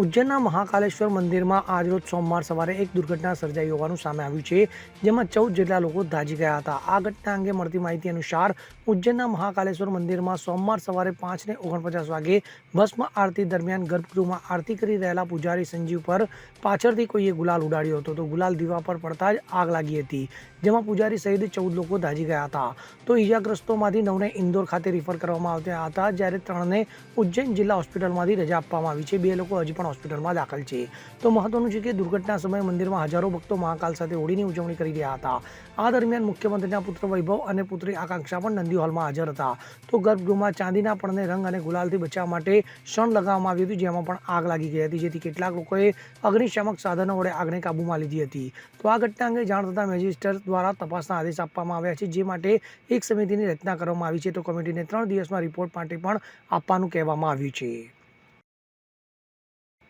ઉજ્જૈનના મહાકાલેશ્વર મંદિરમાં આજરોજ સોમવાર સવારે એક દુર્ઘટના સર્જાઈ હોવાનું સામે આવ્યું છે, જેમાં ચૌદ જેટલા લોકો ધાજી ગયા હતા. આ ઘટના અંગે મળતી માહિતી અનુસાર, ઉજ્જૈનના મહાકાલેશ્વર મંદિરમાં સોમવાર સવારે પાંચને ઓગણપચાસ વાગે ભસ્મ આરતી દરમિયાન ગર્ભગૃહમાં આરતી કરી રહેલા પૂજારી સંજીવ પર પાછળથી કોઈએ ગુલાલ ઉડાડ્યો હતો. તો ગુલાલ દીવા પર પડતા જ આગ લાગી હતી, જેમાં પૂજારી સહિત ચૌદ લોકો ધાજી ગયા હતા. તો ઈજાગ્રસ્તોમાંથી નવને ઇન્દોર ખાતે રિફર કરવામાં આવ્યા હતા, જ્યારે ત્રણને ઉજ્જૈન જિલ્લા હોસ્પિટલમાંથી રજા આપવામાં આવી છે. બે લોકો હજી પણ હોસ્પિટલમાં દાખલ છે. તો મહત્વનું છે કે દુર્ઘટના સમયે મંદિરમાં હજારો ભક્તો મહાકાલ સાથે હોળીની ઉજવણી કરી રહ્યા હતા. આ દરમિયાન મુખ્યમંત્રીના પુત્ર વૈભવ અને પુત્રી આકાંક્ષા પણ નંદી હોલમાં હાજર હતા. તો ગર્ભગૃહમાં ચાંદીના પણને રંગ અને ગુલાલથી બચાવવા માટે શણ લગાવવામાં આવ્યું હતું, જેમાં પણ આગ લાગી ગઈ હતી, જેથી કેટલાક લોકોએ અગ્નિશામક સાધનો વડે આગને કાબૂમાં લીધી હતી. તો આ ઘટના અંગે જાણ થતાં મેજિસ્ટર દ્વારા તપાસના આદેશ આપવામાં આવ્યા છે, જે માટે એક સમિતિની રચના કરવામાં આવી છે. તો કમિટીને ત્રણ દિવસમાં રિપોર્ટ માટે પણ આપવાનું કહેવામાં આવ્યું છે.